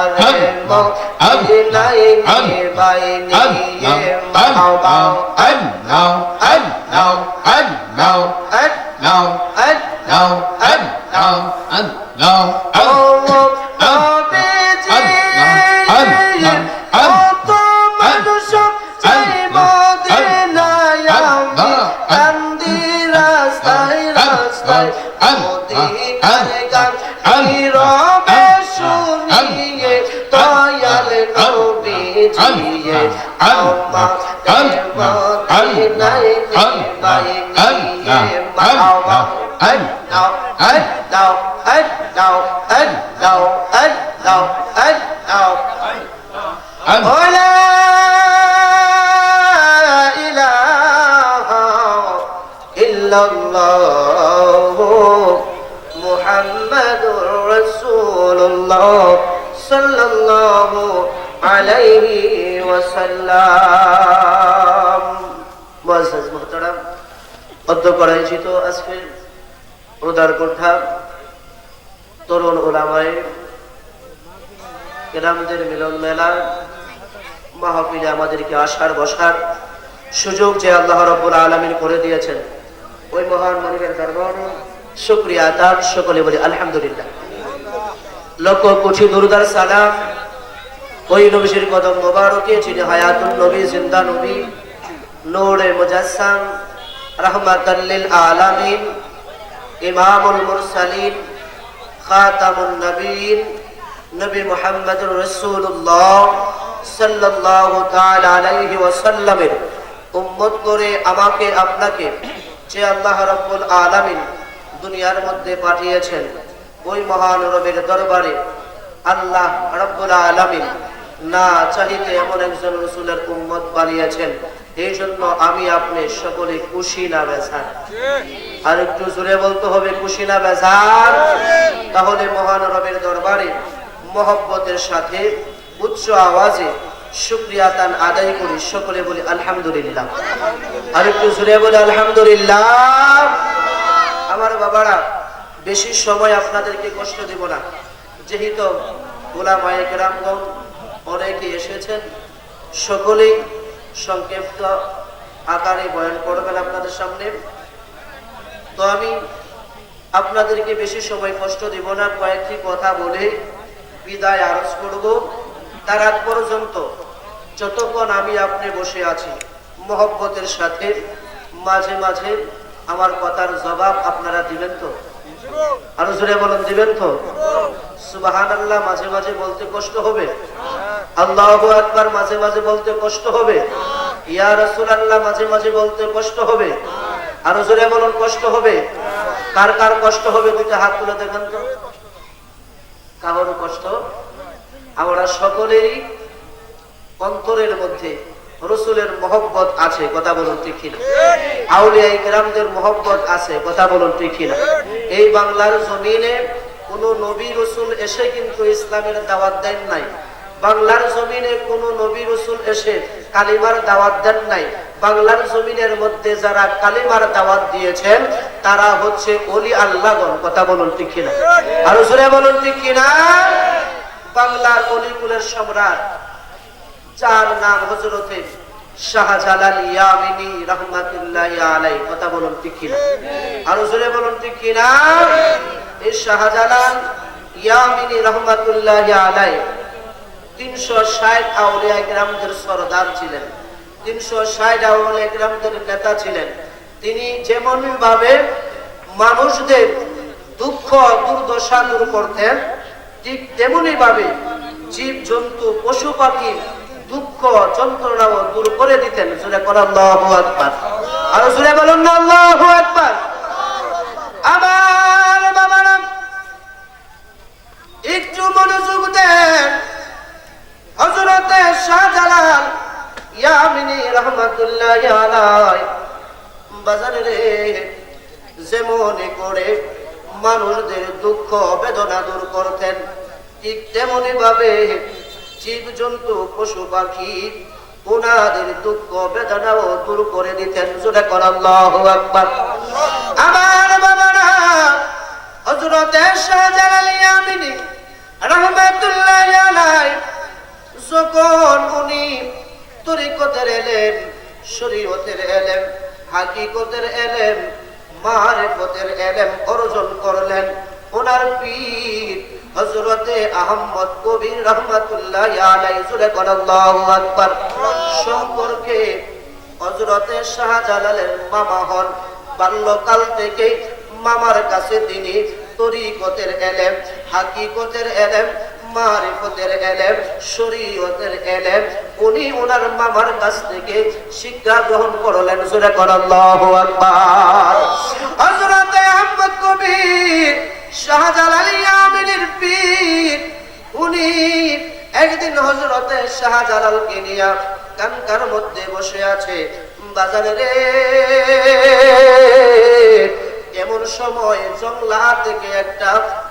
আমার الله محمد رسول الله صلى الله عليه وسلم মুআজ্জাজ মুহতারাম অধ্যক্ষ আয়োজিত আজকের উদার কোঠা তরুণ ওলামায়ে কেরামদের মিলন মেলা মাহফিলে আমাদেরকে আসার বসার সুযোগ যে আল্লাহ রব্বুল আলমিন করে দিয়েছেন ওই মহান মালিকের দরবার শুক্রিয়া তার সকলে বলি আলহামদুলিল্লাহ লক্ষ কোটি দুরুদার সালাম ওই নবীর কদম মোবারকে, যিনি হায়াতুল নবী, জিন্দা নবী, নূরে মুজাসসাম রাহমাতাল্লিল আলামিন, ইমামুল মুরসালিন, খাতামুন নবীন, নবী মুহাম্মদুর রাসূলুল্লাহ সাল্লাল্লাহু তাআলা আলাইহি ওয়াসাল্লামের উম্মত করে আমাকে, আপনাকে যে আল্লাহ রাব্বুল আলামিন দুনিয়ার মধ্যে পাঠিয়েছেন, ওই মহান রবের দরবারে আল্লাহ রাব্বুল আলামিন না চাহিতে এমন একজন রসুলের উম্মত বানিয়েছেন। এই জন্য আমি আপনি সকলে খুশি না বেজার। আর একটু জোরে বলতে হবে, খুশি না বেজার? তাহলে মহান রবের দরবারে মহব্বতের সাথে, উচ্চ আওয়াজে শুক্রিয়া তান আদায় করি, সকলে বলি আলহামদুলিল্লাহ। আর একটু জোরে বলি আলহামদুলিল্লাহ। আমার বাবারা, বেশি সময় আপনাদেরকে কষ্ট দেব না। যেহেতু গোলা মায়ের রামগণ অনেকে এসেছেন। সকলেই সংক্ষিপ্ত আকারে বয়ান করবেন আপনাদের সামনে। তো আমি আপনাদেরকে বেশি সময় কষ্ট দেব না, কয়েকটি কথা বলে বিদায় আরজ করব। তার আগ পর্যন্ত যতক্ষণ আমি আপনি বসে আছি, মহব্বতের সাথে, মাঝে মাঝে আমার কথার জবাব আপনারা দিবেন তো? আরও জোরে বলেন, দিবেন তো? সুবাহান মাঝে মাঝে বলতে কষ্ট হবে? মাঝে মাঝে বলতে কষ্ট হবে। ইয়া রসুল আল্লাহ মাঝে মাঝে বলতে কষ্ট হবে। আরও জোরে বলুন, কষ্ট হবে? কার কার কষ্ট হবে? হাত তুলে তো। কারোর কষ্ট? আমরা অন্তরের মধ্যে রসুলের মহব্বত আছে, কথা বলুন ঠিক কিনা? আউলিয়া ইকরামদের মহব্বত আছে, কথা বলুন ঠিক কিনা? এই বাংলার জমিনে কোন নবী রসুল এসে কিন্তু ইসলামের দাওয়াত দেন নাই। বাংলার জমিনে কোন নবী রসুল এসে কালিমার দাওয়াত দেন নাই। বাংলার জমিনের মধ্যে যারা কালিমার দাওয়াত দিয়েছেন, তারা হচ্ছে অলি আল্লাহগণ। কথা বলুন ঠিক কিনা? আরও জোরে বলুন ঠিক কিনা? বাংলার অলিকুলের সম্রাট, যার নাম হজরতে শাহজালাল ইয়ামিনী রহমাতুল্লাহ আলাই কথা বলুন ঠিক কিনা? আরও জোরে বলুন ঠিক কিনা? এই শাহজালাল ইয়ামিনী রহমাতুল্লাহ আলাই তিনশো ষাট আউলিয়া গ্রামদের সরদার ছিলেন। তিনশো ষাট আউলিয়া গ্রামদের নেতা ছিলেন। তিনি যেমন ভাবে মানুষদের দুঃখ, দুর্দশা দূর করতেন, ঠিক তেমনি ভাবে জীব জন্তু পশু পাখি দুঃখ, যন্ত্রণাও দূর করে দিতেন। জুড়ে কর আল্লাহু আকবার। আরও জুড়ে বলুন না আমার বাবারা একটু মনোযোগ দেন। হযরতে শাহজালাল ইয়ামিনী রহমাতুল্লাহ আলাই বাজারে রে যেমন করে মানুষদের দুঃখ, বেদনা দূর করতেন, ঠিক তেমনি ভাবে জীব জন্তু পশু পাখি ওনাদের দুঃখ, বেদনাও দূর করে দিতেন। জোরে কর, আল্লাহু আকবার। আমার বাবারা, হযরতে শাহজালাল ইয়ামিনী রহমাতুল্লাহ আলাই যখন উনি তরিকতের এলেম, শরীয়তের এলেম, হাকিকতের এলেম, মারেফতের এলেম অর্জন করলেন, ওনার পীর হযরতে আহমদ কবির রহমাতুল্লাহ সম্পর্কে হযরতে শাহজালালের মামা হন। বাল্যকাল থেকে মামার কাছে তিনি তরিকতের এলেম, হাকিকতের এলেম মারিফতের এলেম, শরীয়তের এলেম, উনি ওনার মামার কাছ থেকে শিক্ষা গ্রহণ করলেন। আল্লাহু আকবার। হযরত আহমদ কবির পীর, উনি একদিন হযরতে শাহজালালকে নিয়ে কানকার মধ্যে বসে আছে। বাজারে রে এমন সময় জংলা থেকে একটা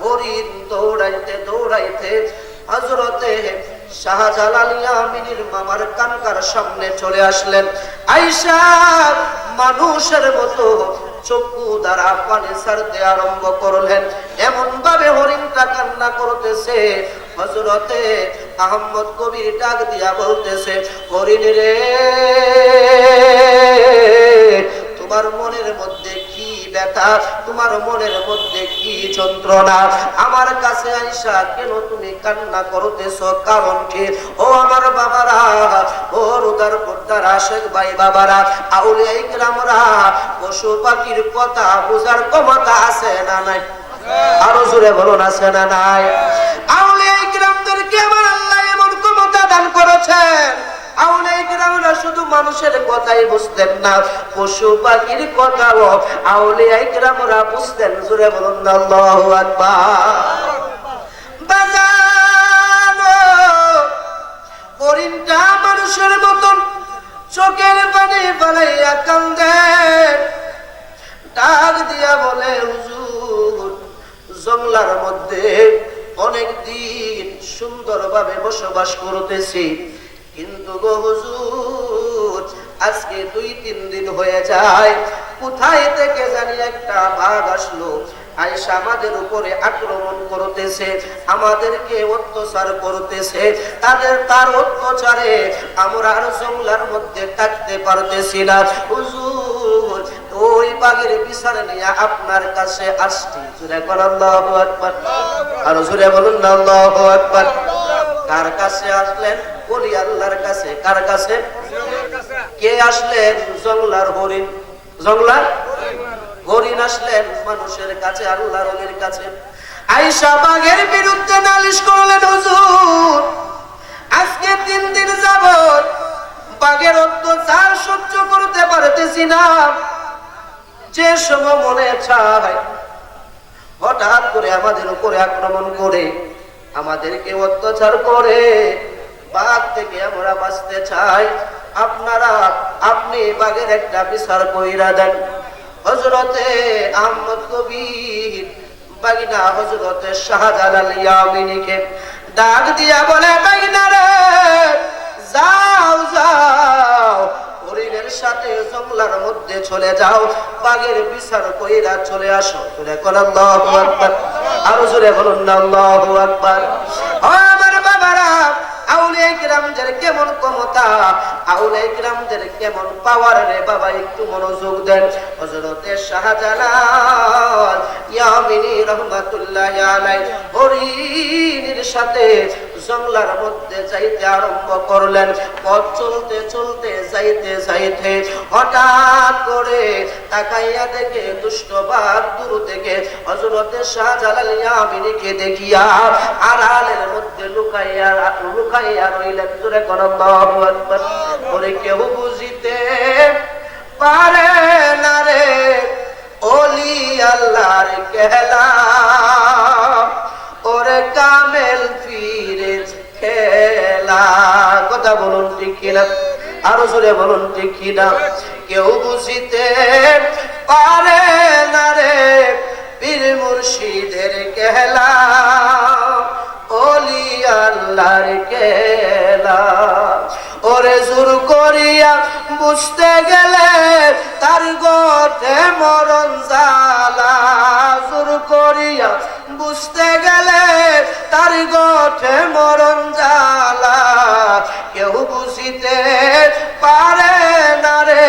হরিণ দৌড়াইতে দৌড়াইতে হজরতে শাহজালাল ইয়ামিনীর মামার কানকার সামনে চলে আসলেন। আইসা মানুষের মতো চক্ষু দ্বারা পানি ছাড়তে আরম্ভ করলেন। এমন ভাবে হরিণটা কান্না করতেছে। হজরতে আহম্মদ কবির ডাক দিয়া বলতেছে, হরিণ রে তোমার মনের মধ্যে কি ব্যথা? তোমার মনের মধ্যে কি যন্ত্রণা? আমার কাছে আইসা কেন তুমি কান্না করতেছ? কারণ কি? ও আমার বাবারা, ও রুদার পর্দার আশেক ভাই বাবারা, আউলিয়া ইকরামরা, পশু পাখির কথা বোঝার ক্ষমতা আছে না নাই? আরও জোরে বলুন, আছে না নাই? আউলিয়া ইকরামদেরকে আমার আল্লাহ এমন ক্ষমতা দান করেছেন। শুধু মানুষের কথাই বুঝতেন না, পশু পাখির কথাও আউলিয়া ইকরামরা বুঝতেন, জোরে বলুন, আল্লাহু হরিণটা মানুষের মতন, চোখের পানি ফেলাইয়া কান্দে। ডাক দিয়া বলে, হুজুর জংলার মধ্যে অনেক দিন সুন্দরভাবে বসবাস করতেছি। কিন্তু গো হুজুর আজকে দুই, তিন দিন হয়ে যায়। কোথায় থেকে জানি একটা বাঘ আসলো। আয়সা আমাদের উপরে আক্রমণ করতেছে, আমাদেরকে অত্যাচার করতেছে, তাদের তার অত্যাচারে আমরা আর জঙ্গলার মধ্যে থাকতে পারতেছি না। হুজুর, ওই বাঘের বিচার নিয়ে আপনার কাছে আসছি। কর আল্লাহু আকবার। আর বলুন আল্লাহু আকবার। কার কাছে আসলেন? বলি আল্লাহর কাছে। কার কাছে? কে আসলেন জংলার হরিণ? জংলার হরিণ আসলেন মানুষের কাছে, আল্লাহর অলির কাছে। আইসা বাঘের বিরুদ্ধে নালিশ করলেন, হুজুর, আজকে তিন দিন যাবত বাঘের অত্যাচার সহ্য করতে পারতেছি না। যে সময় মনে চায়, হঠাৎ করে আমাদের উপরে আক্রমণ করে, আমাদেরকে অত্যাচার করে। বাঘ থেকে আমরা বাঁচতে চাই। আপনারা, আপনি বাঘের একটা বিচার কইরা দেন। হজরতে আহমদ কবির বাগিনা হজরতে শাহজালাল ডাক দিয়া বলে বাগিনা রে, যাও যাও হরিণের সাথে জঙ্গলার মধ্যে চলে যাও বাঘের বিচার কইরা চলে আসো। জোরে কোন আকবার। আরও বলুন, আল্লাহু আকবার। আমার আউলিয়া কিরামদের কেমন ক্ষমতা? আউলিয়া কিরামদের কেমন পাওয়ার রে বাবা, একটু মনোযোগ দেন। হযরতে শাহজালাল ইয়ামিনী রহমাতুল্লাহ আলাই হরিণের সাথে জঙ্গলার মধ্যে যাইতে আরম্ভ করলেন। পথ চলতে চলতে যাইতে যাইতে হঠাৎ করে তাকাইয়া দেখে দুষ্ট বাঘ দূর থেকে হজরতে শাহজালাল ইয়ামিনীকে দেখিয়া আড়ালের মধ্যে লুকাইয়া লুকাইয়া রইলেন। জোরে কর ওরে কেউ বুঝিতে পারে না রে ওলি আল্লাহর কেলা ওরে কামেল ফিরে খেলা। কথা বলুন ঠিক কিনা? আরও জোরে বলুন ঠিক কিনা? কেউ বুঝিতে পারে না রে, পীর মুর্শিদের কেলা ওলি আল্লাহর কেলা। ওরে জোর করিয়া বুঝতে গেলে তার গঠে মরণ জালা জোর করিয়া বুঝতে গেলে তার গঠে মরণ জালা কেউ বুঝিতে পারে না রে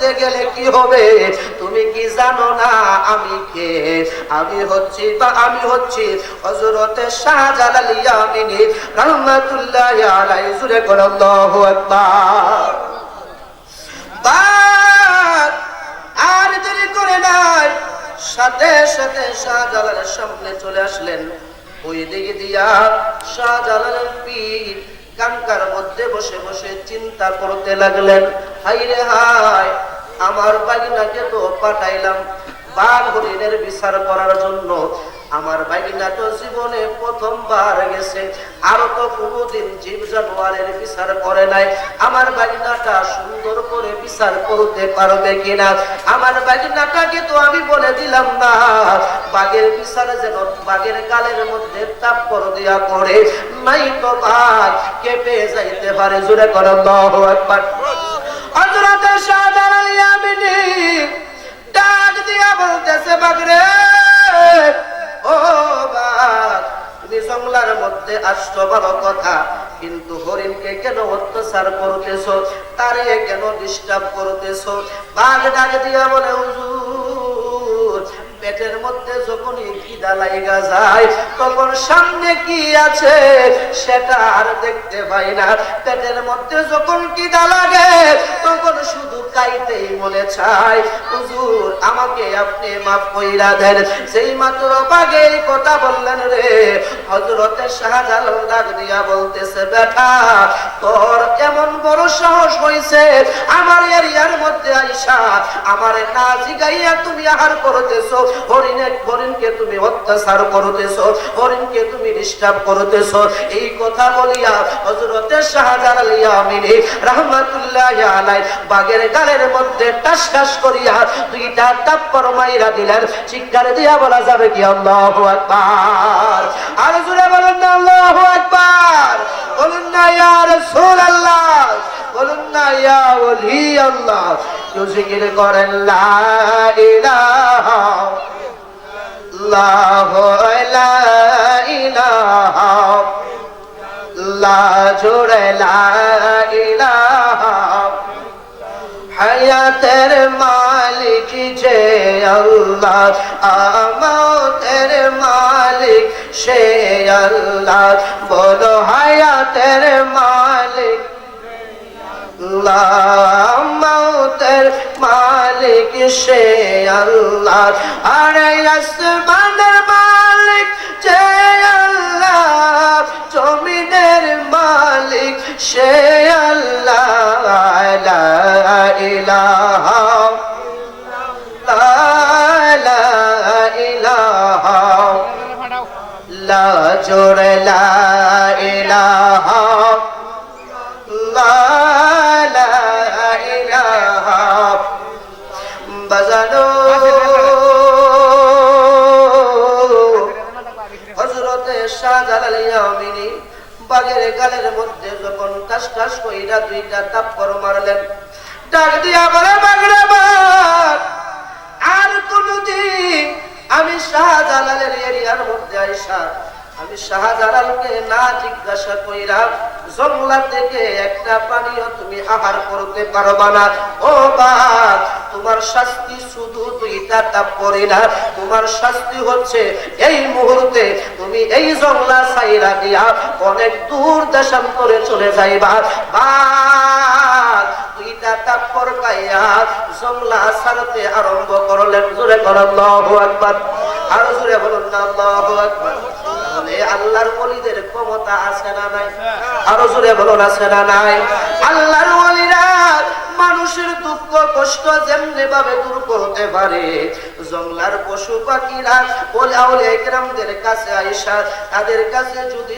মধ্যে গেলে কি হবে? তুমি কি জানো না আমি কে? আমি হচ্ছি বা আমি হচ্ছি হযরতে শাহজালাল আলাইহি। করো আল্লাহু আকবার। আর দেরি করে নাই। সাথে সাথে শাহজালালের সামনে চলে আসলেন। ওই দিকে দিয়া শাহজালালের পীর কানকার মধ্যে বসে বসে চিন্তা করতে লাগলেন হাই রে হাই আমার বাগিনাকে তো পাঠাইলাম। বাঘ হরিণের বিচার করার জন্য। আমার বাগিনা তো জীবনে প্রথমবার গেছে। আরও তো কোনোদিন জীব জানোয়ারের বিচার করে নাই। আমার বাগিনাটা সুন্দর করে বিচার করতে পারবে কিনা? আমার বাগিনাটাকে তো আমি বলে দিলাম না। বাঘের বিচার যেন বাঘের গালের মধ্যে তাপ করে দেওয়া করে নাই তো বাঘ কেঁপে যাইতে পারে? জুড়ে করো একবার হযরত শাহজালাল ইয়ামিনী ডাক দিয়া বলতেছে বাগরে ও বাঘ তুমি জঙ্গলার মধ্যে আসছো ভালো কথা কিন্তু হরিণকে কেন অত্যাচার করতেছো? তারে কেন পেটের মধ্যে যখনই খিদা লাইগা যায়, তখন সামনে কি আছে সেটা আর দেখতে পাই না। পেটের মধ্যে যখন খিদা লাগে, তখন শুধু কাইতেই মনে চায়, হুজুর, আমাকে আপনি মাফ কইরা দেন। সেই মাত্র বাগে কথা বললেন রে হজরতে শাহজালাল ডাক দিয়া বলতেছে, বেটা, তোর এমন বড় সাহস হইছে? আমার এরিয়ার মধ্যে আইসা, আমার না জিগাইয়া তুমি আহার করতেছো হরিণে হরিণকে তুমি অত্যাচার করতেছো হরিণকে তুমি ডিস্টার্ব করতেছো। এই কথা বলিয়া হজরতে শাহজালাল ইয়ামিনী রহমাতুল্লাহ আলাই বাগের গালের মধ্যে টাস টাস করিয়া দুইটা টাপ্পর মাইরা দিলেন। চিৎকার দিয়া বলা যাবে কি, আল্লাহু আকবার। আর জুড়ে বলেন না, আল্লাহু আকবার। বলুন না, ইয়া রাসূলুল্লাহ। বলুন না, ইয়া ওলি আল্লাহ কেউ জিকির করেন, লা ইলাহা লা জোড়ে লা হায়াতের মালিক যে আল্লাহ, আমাদের মালিক সে আল্লাহ। বলো হায়াতের মালিক। আল্লাহ মৌতের মালিক সে আল্লাহ আরে আসমানের মালিক যে আল্লাহ জমিনের মালিক সে আল্লাহ। ইলাহা লা ইলাহা আলাল ইয়ামিনি বাগের গালের মধ্যে যখন কাস কইরা দুইটা তাপ্পর মারলেন, ডাক দিয়া বলে আর কোনদিন আমি শাহজালালের এরিয়ার মধ্যে আইসা, আমি শাহজালালকে না জিজ্ঞাসা কইরা জংলা থেকে একটা পানীয় তুমি আহার করতে পারবা না। ও বাপ তোমার শাস্তি শুধু দুইটা তাপ্পরে না। তোমার শাস্তি হচ্ছে এই মুহূর্তে তুমি এই জংলা সাইরা দিয়া অনেক দূর দেশান্তরে চলে যাইবা। আকবার। আল্লাহর ওলিদের ক্ষমতা আছে না নাই? আরও জোরে বলো, না সেরা নাই। আল্লাহর ওয়ালিরা মানুষের দুঃখ, কষ্ট যেমনি ভাবে দূর করতে পারে। জংলার পশু পাখিরা ওলাউল একরামদের কাছে আইসা তাদের কাছে যদি